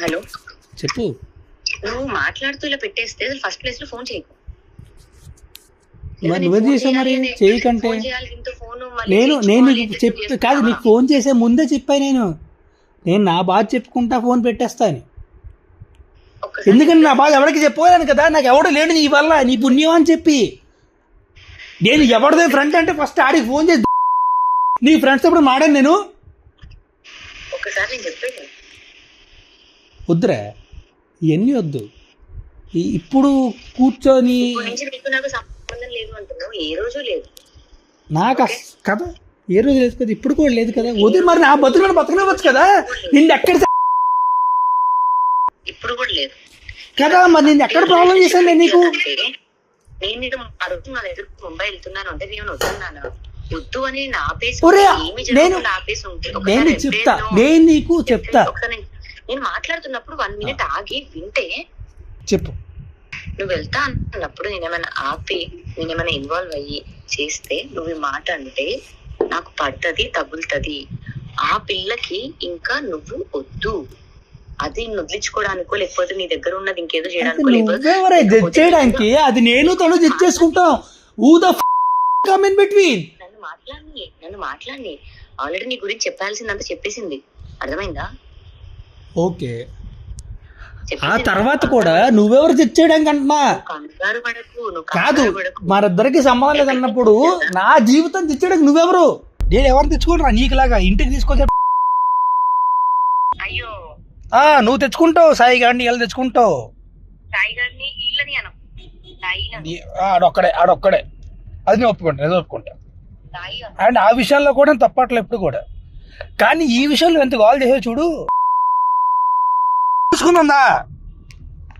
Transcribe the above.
Hello. చెప్పు. నువ్వు మాట్లాడుతూ ఇలా పెట్టేస్తే ఫస్ట్ ప్లేస్లో ఫోన్ చేయకు మరి నువ్వేం చేసావు మరి? చేయకంటే నేను నేను చేయించుకోవాలి, నీకు రిసీవ్ చెప్ చేసుకుంటావా? కాదు నీకు ఫోన్ చేసే ముందే చెప్పా నేను. నేను నా బాధ చెప్పుకుంటా ఫోన్ పెట్టేస్తా అని. ఒక్కసారి ఎందుకంటే నా బాధ ఎవరికి చెప్పుకోలేను కదా? నాకు ఎవడు లేడు నీ వల్ల నీ పుణ్యం అని చెప్పి. నేను ఎవరిదే ఫ్రెండ్ అంటే ఫస్ట్ ఆడికి ఫోన్ చేసి నీ ఫ్రెండ్స్ ఎప్పుడు మాడాను నేను. వద్దురా ఇవన్నీ వద్దు. ఇప్పుడు కూర్చొని నీకు కదా? ఏ రోజు లేదు కదా? ఇప్పుడు కూడా లేదు కదా? వదిలి మరి నా బతుకులను బతకనివ్వచ్చు కదా? నిన్ను ఎక్కడ ఇప్పుడు కూడా లేదు. కదా మరి నేను ఎక్కడ ప్రాబ్లం చేశాను నీకు? నేను ఆ రోజు నా దగ్గర ముంబై వెళ్తున్నాను అంటే నేను వస్తున్నాను? వద్దు అని నేను- చెప్తా నేను నీకు చెప్తా మాట్లాడుతున్నప్పుడు వన్ మినిట్ ఆగి వింటే చెప్పు. నువ్వు వెళ్తా అన్నప్పుడు నేనేమైనా ఆపి నేనేమైనా ఇన్వాల్వ్ అయ్యి చేస్తే నువ్వు ఈ మాట అంటే నాకు పడ్డది తగులుతుంది. ఆ పిల్లకి ఇంకా నువ్వు వద్దు. అది వదిలించుకోవడానికో లేకపోతే నీ దగ్గర ఉన్నది ఇంకేదో చేయడానికో అది నేను తను జడ్జ్ చేసుకుంటాం. ఊ ద కమ్ ఇన్ బిట్వీన్ నన్ను మాట్లాడి నన్ను మాట్లాడి ఆల్రెడీ నీ గురించి చెప్పాల్సిందంతా చెప్పేసింది. అర్థమైందా? ఓకే. ఆ. తర్వాత కూడా నువ్వెవరు చేయడానికి అంటున్నా కాదు మరిద్దరికి సంబంధం లేదన్నప్పుడు నా జీవితం తెచ్చడానికి నువ్వెవరు? నేను ఎవరు తెచ్చుకోనరా నీకులాగా ఇంటికి తీసుకొచ్చా అయ్యో. ఆ, నువ్వు తెచ్చుకుంటావు సాయి గారిని ఎలా తెచ్చుకుంటావు. ఆడొక్కడే ఆడొక్కడే. అది నేను ఒప్పుకుంటా నేను ఒప్పుకుంటా. అండ్ ఆ విషయాల్లో కూడా తప్పట్లే ఎప్పుడు కూడా. కానీ ఈ విషయంలో ఎంత కాల్ చేసావు చూడు. இருக்கணும் தான்